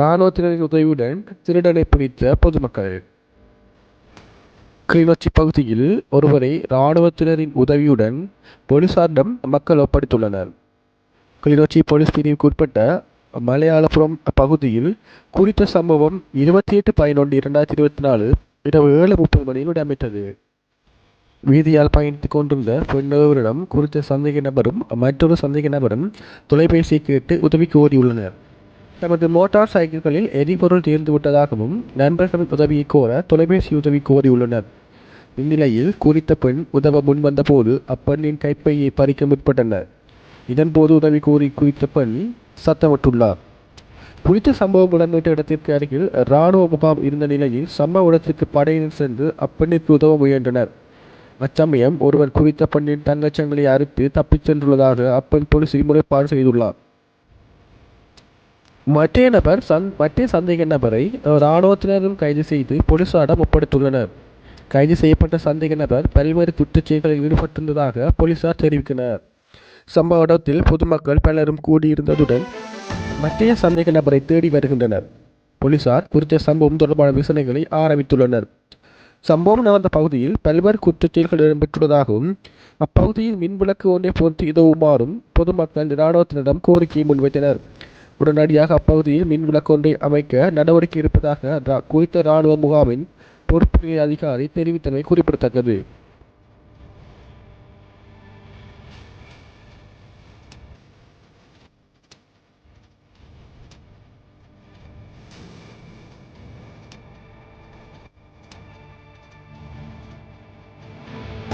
இராணுவத்தினரின் உதவியுடன் திருடனை பிடித்த பொதுமக்கள். கிளிநொச்சி பகுதியில் ஒருவரை இராணுவத்தினரின் உதவியுடன் போலீசாரிடம் மக்கள் ஒப்படைத்துள்ளனர். கிளிநொச்சி போலீஸ் பிரிவுக்குட்பட்ட மலையாளபுரம் பகுதியில் குறித்த சம்பவம் இருபத்தி எட்டு பதினொன்று இரண்டாயிரத்தி இருபத்தி நாலு இரவு ஏழு முப்பது மணியில் இடம்பெற்றது. வீதியால் பயணித்துக் கொண்டிருந்த பெண்ணொருவரிடம் குறித்த சந்தேக நபரும் மற்றொரு சந்தேக நபரும் தொலைபேசியை கேட்டு உதவி கோரியுள்ளனர் தமது மோட்டார் சைக்கிள்களில் எரிபொருள் தீர்ந்துவிட்டதாகவும் நண்பர்கள் உதவியை கோர தொலைபேசி உதவி கோரியுள்ளனர். இந்நிலையில் குறித்த பெண் உதவ முன்வந்த போது அப்பெண்ணின் கைப்பையை பறிக்க முற்பட்டனர். இதன்போது உதவி கோரி குறித்த பெண் சத்தமிட்டுள்ளார். குறித்த சம்பவம் இடம்பெற்ற இடத்திற்கு அருகில் இராணுவ முகாம் இருந்த நிலையில் சம்பவ இடத்திற்கு படையினர் சென்று அப்பெண்ணிற்கு உதவ முயன்றனர். அச்சமயம் ஒருவர் குறித்த பெண்ணின் தங்கச்சங்களை அறுத்து தப்பிச் சென்றுள்ளதாக அப்பெண் போலீசில் முறைப்பாடு செய்துள்ளார். மற்ற நபர் சந் மற்ற சந்தேக நபரை இராணுவத்தினரும் கைது செய்து போலீசாரிடம் ஒப்படைத்துள்ளனர். கைது செய்யப்பட்ட சந்தேக நபர் பல்வேறு குற்றச் செயல்களில் ஈடுபட்டிருந்ததாக போலீசார் தெரிவித்தனர். சம்பவ இடத்தில் பொதுமக்கள் பலரும் கூடியிருந்ததுடன் மற்றைய சந்தேக நபரை தேடி வருகின்றனர். போலீசார் குறித்த சம்பவம் தொடர்பான விசாரணைகளை ஆரம்பித்துள்ளனர். சம்பவம் நடந்த பகுதியில் பல்வேறு குற்றச் செயல்கள் இடம்பெற்றுள்ளதாகவும் அப்பகுதியில் மின்விளக்கு ஒன்றை பொறுத்து உதவுமாறும் பொதுமக்கள் இராணுவத்தினரிடம் கோரிக்கையை முன்வைத்தனர். உடனடியாக அப்பகுதியில் மின் விளக்கொன்றை அமைக்க நடவடிக்கை இருப்பதாக ரா- குறித்த இராணுவ முகாமின் பொறுப்புடைய அதிகாரி தெரிவித்தமை குறிப்பிடத்தக்கது.